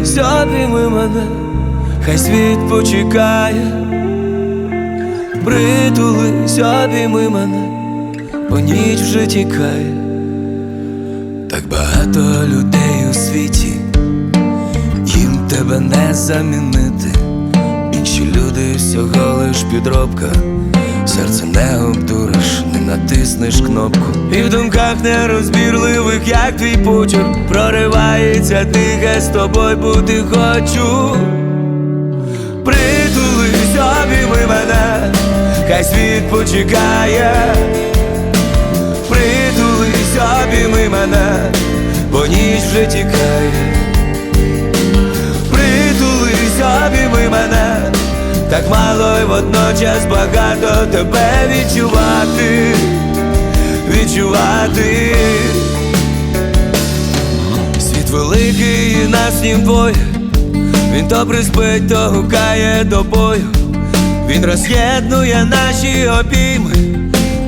Обійми мене, хай світ почекає. Притулись, обійми мене, бо ніч вже тікає. Так багато людей у світі, їм тебе не замінити. Інші люди всього лиш підробка, серце не обдуриш, не натиснеш кнопку. І в думках нерозбірливих, як твій почерк, проривається тихе з тобою бути хочу. Притулись, обійми мене, хай світ почекає. Притулись, обійми мене, бо ніч вже тікає. Притулись, обійми мене, так мало й водночас багато тебе відчувати, відчувати. Світ великий і нас двоє. Він то приспить, то гукає до бою. Він роз'єднує наші обійми,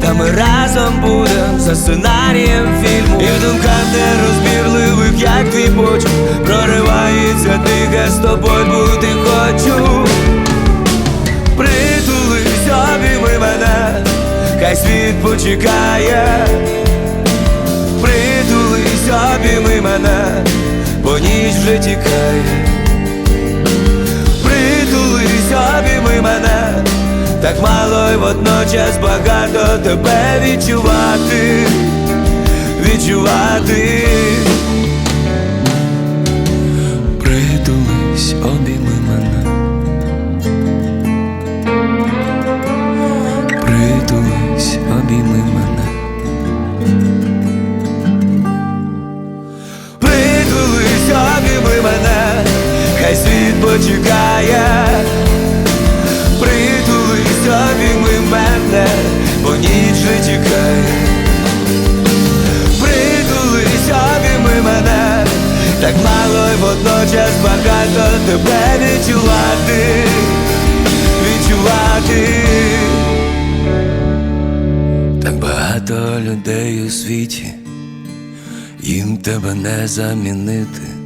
та ми разом будем за сценарієм фільму. І в думках нерозбірливих, як твій почув, проривається тихе з тобою бути хочу. Хай світ почекає. Притулись, обійми мене, бо ніч вже тікає. Притулись, обійми мене, так мало й водночас багато тебе відчувати, відчувати. Притулись, обійми світ почекає. Притулись, обійми мене, бо ніч вже тікає. Притулись, обійми мене, так мало й водночас багато тебе відчувати, відчувати. Так багато людей у світі, їм тебе не замінити.